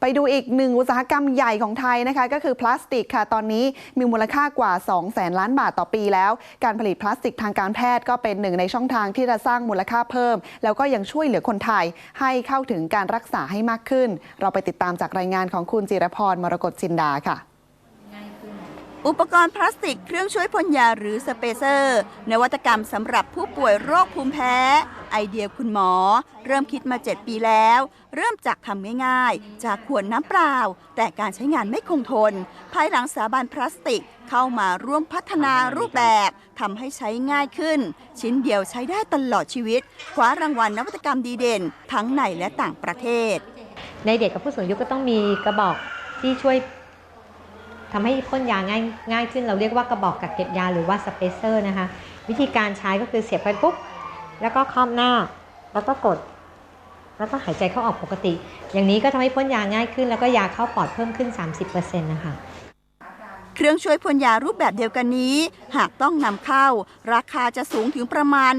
ไปดูอีกหนึ่งอุตสาหกรรมใหญ่ของไทยนะคะ ก็คือพลาสติกค่ะ ตอนนี้มีมูลค่ากว่า2แสนล้านบาทต่อปีแล้ว การผลิตพลาสติกทางการแพทย์ก็เป็นหนึ่งในช่องทางที่จะสร้างมูลค่าเพิ่ม แล้วก็ยังช่วยเหลือคนไทย ให้เข้าถึงการรักษาให้มากขึ้น เราไปติดตามจากรายงานของคุณจิรพรมรกตจินดาค่ะ อุปกรณ์พลาสติกเครื่องช่วยพ่นยาหรือสเปเซอร์ นวัตกรรมสำหรับผู้ป่วยโรคภูมิแพ้ ไอเดียคุณหมอ เริ่มคิดมา 7 ปีแล้ว เริ่มจากทำง่ายๆ จากขวดน้ำเปล่า แต่การใช้งานไม่คงทน ภายหลังสถาบันพลาสติกเข้ามาร่วมพัฒนารูปแบบทำให้ใช้ง่ายขึ้น ชิ้นเดียวใช้ได้ตลอดชีวิตคว้ารางวัลนวัตกรรมดีเด่น ทั้งในและต่างประเทศ ในเด็กกับผู้สูงอายุก็ต้องมีกระบอกที่ช่วย ทำให้พ่นยาง่ายง่ายขึ้นเราเรียกว่ากระบอกกักเก็บยาหรือว่าสเปเซอร์นะคะ วิธีการใช้ก็คือเสียบไปปุ๊บ แล้วก็ครอบหน้า แล้วก็กด แล้วก็หายใจเข้าออกปกติ อย่างนี้ก็ทำให้พ่นยาง่ายขึ้น แล้วก็ยาเข้าปอดเพิ่มขึ้น 30%นะคะเครื่องช่วยพ่นยารูปแบบเดียวกันนี้ หากต้องนำเข้า ราคาจะสูงถึงประมาณ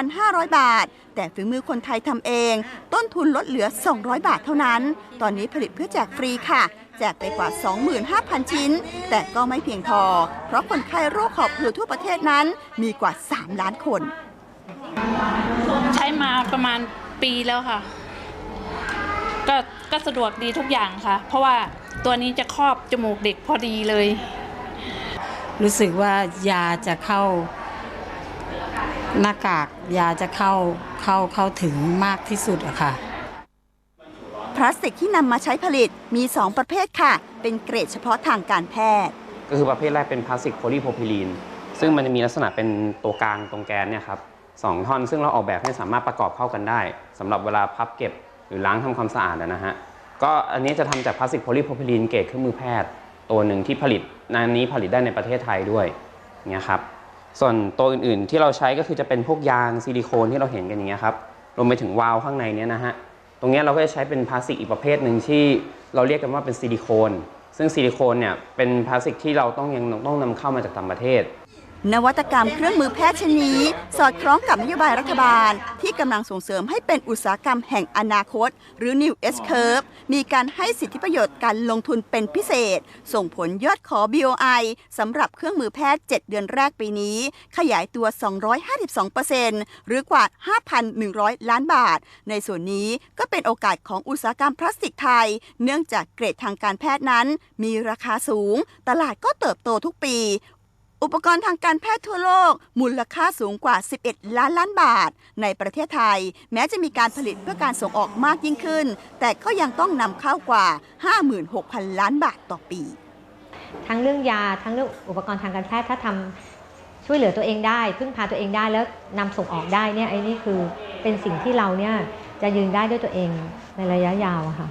1,500 บาท แต่ฝีมือคนไทยทำเอง ต้นทุนลดเหลือ 200 บาทเท่านั้น ตอนนี้ผลิตเพื่อแจกฟรีค่ะ แจกไปกว่า 25,000 ชิ้น แต่ก็ไม่เพียงพอ เพราะคนไข้โรคหอบหืดทั่วประเทศนั้นมีกว่า 3 ล้านคน ใช้มาประมาณปีแล้วค่ะ ก็ก็สะดวกดีทุกอย่างค่ะ เพราะว่าตัวนี้จะครอบจมูกเด็กพอดีเลย รู้สึกว่ายาจะเข้าหน้ากากยาจะเข้าเข้าเข้าถึงมากที่สุดอะค่ะพ ลาสติกที่นำมาใช้ผลิตมี 2 ประเภทค่ะ เป็นเกรดเฉพาะทางการแพทย์ ก็คือประเภทแรกเป็นพลาสติกโพลีโพรพิลีน ซึ่งมันจะมีลักษณะเป็นตัวกลางตรงแกนเนี่ยครับสองท่อน ซึ่งเราออกแบบให้สามารถประกอบเข้ากันได้สำหรับเวลาพับเก็บหรือล้างทำความสะอาดนะฮะ ก็อันนี้จะทำจากพลาสติกโพลีโพรพิลีนเกรดเครื่องมือแพทย์ ตัวหนึ่งที่ผลิตในอันนี้ผลิตได้ในประเทศไทยด้วยเนี่ยครับ ส่วนตัวอื่นๆที่เราใช้ก็คือจะเป็นพวกยางซิลิโคนที่เราเห็นกันอย่างเงี้ยครับ รวมไปถึงวาล์วข้างในเนี้ยนะฮะ ตรงนี้เราก็จะใช้เป็นพลาสติกอีกประเภทหนึ่งที่เราเรียกกันว่าเป็นซิลิโคน ซึ่งซิลิโคนเนี่ยเป็นพลาสติกที่เราต้องยังต้องนำเข้ามาจากต่างประเทศ นวัตกรรมเครื่องมือแพทย์ชนนี้ สอดคล้องกับนโยบายรัฐบาล ที่กำลังส่งเสริมให้เป็นอุตสาหกรรมแห่งอนาคต หรือ New S Curve มีการให้สิทธิประโยชน์การลงทุนเป็นพิเศษ ส่งผลยอดขอ BOI สำหรับเครื่องมือแพทย์ 7 เดือนแรกปีนี้ ขยายตัว 252%หรือกว่า 5,100 ล้านบาท ในส่วนนี้ก็เป็นโอกาสของอุตสาหกรรมพลาสติกไทย เนื่องจากเกรดทางการแพทย์นั้น มีราคาสูง ตลาดก็เติบโตทุกปี อุปกรณ์ทางการแพทย์ทั่วโลก มูลค่าสูงกว่า 11 ล้านล้านบาท ในประเทศไทย แม้จะมีการผลิตเพื่อการส่งออกมากยิ่งขึ้น แต่ก็ยังต้องนำเข้ากว่า 56,000 ล้านบาทต่อปี ทั้งเรื่องยาทั้งเรื่องอุปกรณ์ทางการแพทย์ถ้าทำช่วยเหลือตัวเองได้ พึ่งพาตัวเองได้แล้วนำส่งออกได้เนี่ยไอ้นี่คือเป็นสิ่งที่เราเนี่ยจะยืนได้ด้วยตัวเองในระยะยาวค่ะ